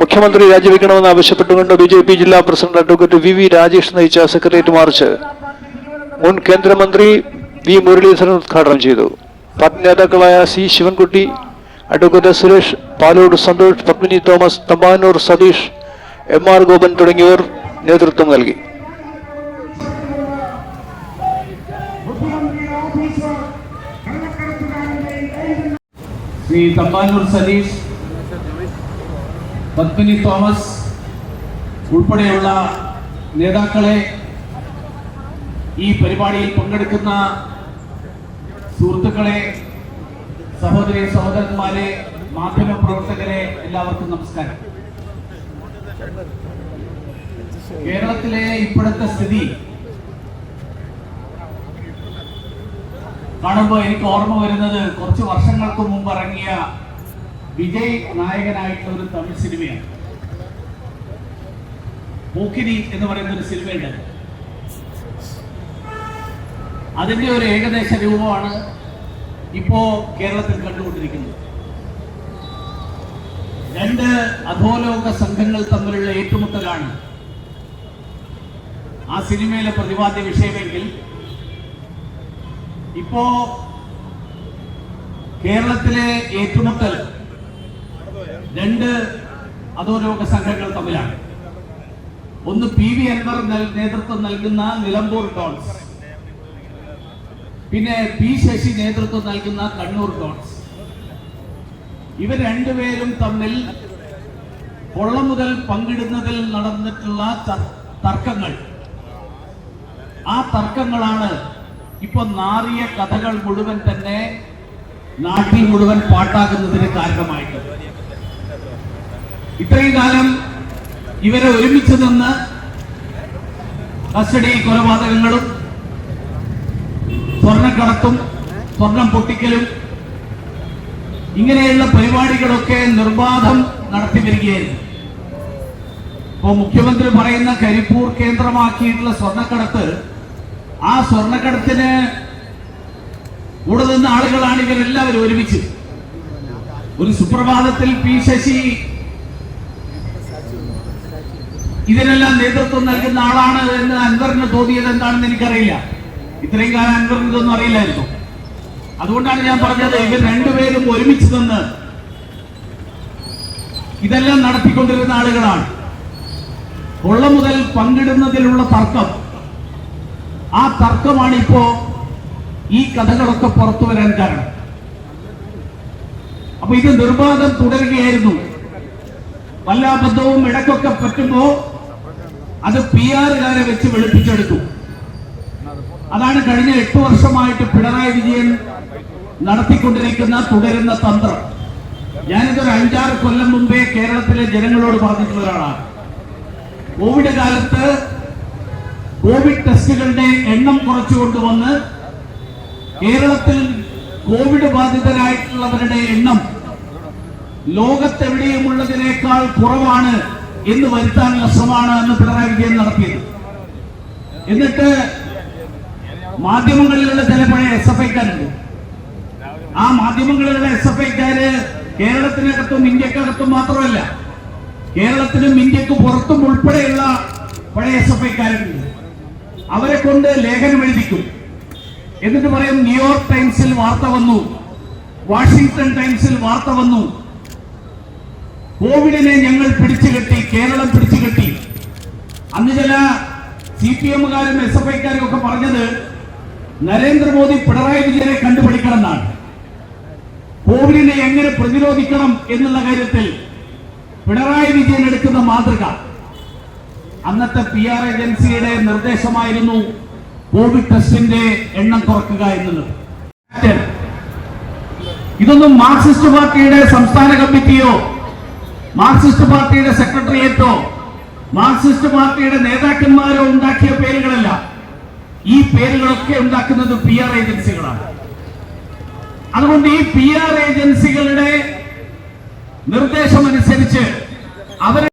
മുഖ്യമന്ത്രി രാജിവെക്കണമെന്ന് ആവശ്യപ്പെട്ടുകൊണ്ട് ബി ജെ പി ജില്ലാ president advocate V V Rajesh നയിച്ച സെക്രട്ടേറിയറ്റ് മാർച്ച് മുൻ കേന്ദ്രമന്ത്രി വി മുരളീധരൻ ഉദ്ഘാടനം ചെയ്തു. പാർട്ടി നേതാക്കളായ C Sivankutty advocate Suresh Palode Santhosh Padmini Thomas Thampanoor Satheesh M R Gopan തുടങ്ങിയവർ നേതൃത്വം നൽകി. ശ്രീ തമ്പാനൂർ സതീഷ് പത്മിനി തോമസ് ഉൾപ്പെടെയുള്ള നേതാക്കളെ ഈ പരിപാടിയിൽ പങ്കെടുക്കുന്ന സുഹൃത്തുക്കളെ സഹോദരി സഹോദരന്മാരെ മാധ്യമ പ്രവർത്തകരെ എല്ലാവർക്കും നമസ്കാരം. കേരളത്തിലെ ഇപ്പോഴത്തെ സ്ഥിതി കാണുമ്പോൾ എനിക്ക് ഓർമ്മ വരുന്നത് കുറച്ച് വർഷങ്ങൾക്ക് മുമ്പ് ഇറങ്ങിയ വിജയ് നായകനായിട്ടുള്ള ഒരു തമിഴ് സിനിമയാണ്. പോക്കിരി എന്ന് പറയുന്ന ഒരു സിനിമയുണ്ട്. അതിന്റെ ഒരു ഏകദേശ രൂപമാണ് ഇപ്പോ കേരളത്തിൽ കണ്ടുകൊണ്ടിരിക്കുന്നത്. രണ്ട് അധോലോക സംഘങ്ങൾ തമ്മിലുള്ള ഏറ്റുമുട്ടലാണ്. ആ സിനിമയിലെ പ്രതിപാദ്യ വിഷയമെങ്കിൽ ഇപ്പോ കേരളത്തിലെ ഏറ്റുമുട്ടൽ രണ്ട് അധോലോക സംഘങ്ങൾ തമ്മിലാണ്. ഒന്ന് പി വി അൻവർ നേതൃത്വം നൽകുന്ന നിലമ്പൂർ ഡോൺസ് പിന്നെ പി ശശി നേതൃത്വം നൽകുന്ന കണ്ണൂർ ഡോൺസ് ഇവർ രണ്ടുപേരും തമ്മിൽ കൊള്ള മുതൽ പങ്കിടുന്നതിൽ നടന്നിട്ടുള്ള തർക്കങ്ങൾ. ആ തർക്കങ്ങളാണ് ഇപ്പൊ നാറിയ കഥകൾ മുഴുവൻ തന്നെ നാട്ടിൽ മുഴുവൻ പാട്ടാകുന്നതിന് കാരണമായിട്ട് ഇത്രയും കാലം ഇവരെ ഒരുമിച്ച് നിന്ന് കസ്റ്റഡി കൊലപാതകങ്ങളും സ്വർണക്കടത്തും സ്വർണം പൊട്ടിക്കലും ഇങ്ങനെയുള്ള പരിപാടികളൊക്കെ നിർബാധം നടത്തി വരികയായിരുന്നു. ഇപ്പോ മുഖ്യമന്ത്രി പറയുന്ന കരിപ്പൂർ കേന്ദ്രമാക്കിയിട്ടുള്ള സ്വർണക്കടത്ത് ആ സ്വർണക്കടത്തിന് കൂടെ നിന്ന ആളുകളാണ് ഇവരെല്ലാവരും ഒരുമിച്ച്. ഒരു സുപ്രഭാതത്തിൽ പി ശശി ഇതിനെല്ലാം നേതൃത്വം നൽകുന്ന ആളാണ് എന്ന് അൻവറിന് തോന്നിയത് എന്താണെന്ന് എനിക്കറിയില്ല. ഇത്രയും കാലം അൻവറിന് ഇതൊന്നും അറിയില്ലായിരുന്നു. അതുകൊണ്ടാണ് ഞാൻ പറഞ്ഞത് ഇവർ രണ്ടുപേരും ഒരുമിച്ച് നിന്ന് ഇതെല്ലാം നടത്തിക്കൊണ്ടിരുന്ന ആളുകളാണ്. കൊള്ള മുതൽ പങ്കിടുന്നതിലുള്ള തർക്കം. ആ തർക്കമാണ് ഇപ്പോ ഈ കഥകളൊക്കെ പുറത്തു വരാൻ കാരണം. അപ്പൊ ഇത് നിർബാധം തുടരുകയായിരുന്നു. വല്ല ഇടക്കൊക്കെ പറ്റുമ്പോ അത് പി ആറുകാരെ വെച്ച് വെളുപ്പിച്ചെടുത്തു. അതാണ് കഴിഞ്ഞ എട്ട് വർഷമായിട്ട് പിണറായി വിജയൻ നടത്തിക്കൊണ്ടിരിക്കുന്ന തുടരുന്ന തന്ത്രം. ഞാനിതൊരു അഞ്ചാറ് കൊല്ലം മുമ്പേ കേരളത്തിലെ ജനങ്ങളോട് പറഞ്ഞിട്ടുള്ള ഒരാളാണ്. കോവിഡ് കാലത്ത് കോവിഡ് ടെസ്റ്റുകളുടെ എണ്ണം കുറച്ചു കൊണ്ടുവന്ന് കേരളത്തിൽ കോവിഡ് ബാധിതരായിട്ടുള്ളവരുടെ എണ്ണം ലോകത്തെവിടെയുമുള്ളതിനേക്കാൾ കുറവാണ് എന്ന് വരുത്താനുള്ള ശ്രമമാണ് അന്ന് പിണറായി വിജയൻ നടത്തിയത്. എന്നിട്ട് മാധ്യമങ്ങളിലുള്ള ചില പഴയ എസ് എഫ് ഐക്കാരുണ്ട്. ആ മാധ്യമങ്ങളിലുള്ള എസ് എഫ് ഐക്കാര് കേരളത്തിനകത്തും ഇന്ത്യക്കകത്തും മാത്രമല്ല കേരളത്തിനും ഇന്ത്യയ്ക്ക് പുറത്തും ഉൾപ്പെടെയുള്ള പഴയ എസ് എഫ് ഐക്കാരുണ്ട്. അവരെ കൊണ്ട് ലേഖനം എഴുതിക്കും. എന്നിട്ട് പറയും ന്യൂയോർക്ക് ടൈംസിൽ വാർത്ത വന്നു വാഷിങ്ടൺ ടൈംസിൽ വാർത്ത വന്നു കോവിഡിനെ ഞങ്ങൾ പിടിച്ചു കെട്ടി കേരളം പിടിച്ചു കെട്ടി. അന്ന് ചില സി പി എമ്മുകാരും എസ് എഫ് ഐക്കാരും ഒക്കെ പറഞ്ഞത് നരേന്ദ്രമോദി പിണറായി വിജയനെ കണ്ടുപിടിക്കണം എന്നാണ് കോവിഡിനെ എങ്ങനെ പ്രതിരോധിക്കണം എന്നുള്ള കാര്യത്തിൽ പിണറായി വിജയൻ എടുക്കുന്ന മാതൃക. അന്നത്തെ പി ആർ ഏജൻസിയുടെ നിർദ്ദേശമായിരുന്നു കോവിഡ് ടെസ്റ്റിന്റെ എണ്ണം കുറക്കുക എന്നുള്ളത്. ഇതൊന്നും മാർക്സിസ്റ്റ് പാർട്ടിയുടെ സംസ്ഥാന കമ്മിറ്റിയോ മാർക്സിസ്റ്റ് പാർട്ടിയുടെ സെക്രട്ടേറിയറ്റോ മാർക്സിസ്റ്റ് പാർട്ടിയുടെ നേതാക്കന്മാരോ ഉണ്ടാക്കിയ പേരുകളല്ല. ഈ പേരുകളൊക്കെ ഉണ്ടാക്കുന്നത് പി ആർ ഏജൻസികളാണ്. അതുകൊണ്ട് ഈ പി ആർ ഏജൻസികളുടെ നിർദ്ദേശമനുസരിച്ച് അവരെ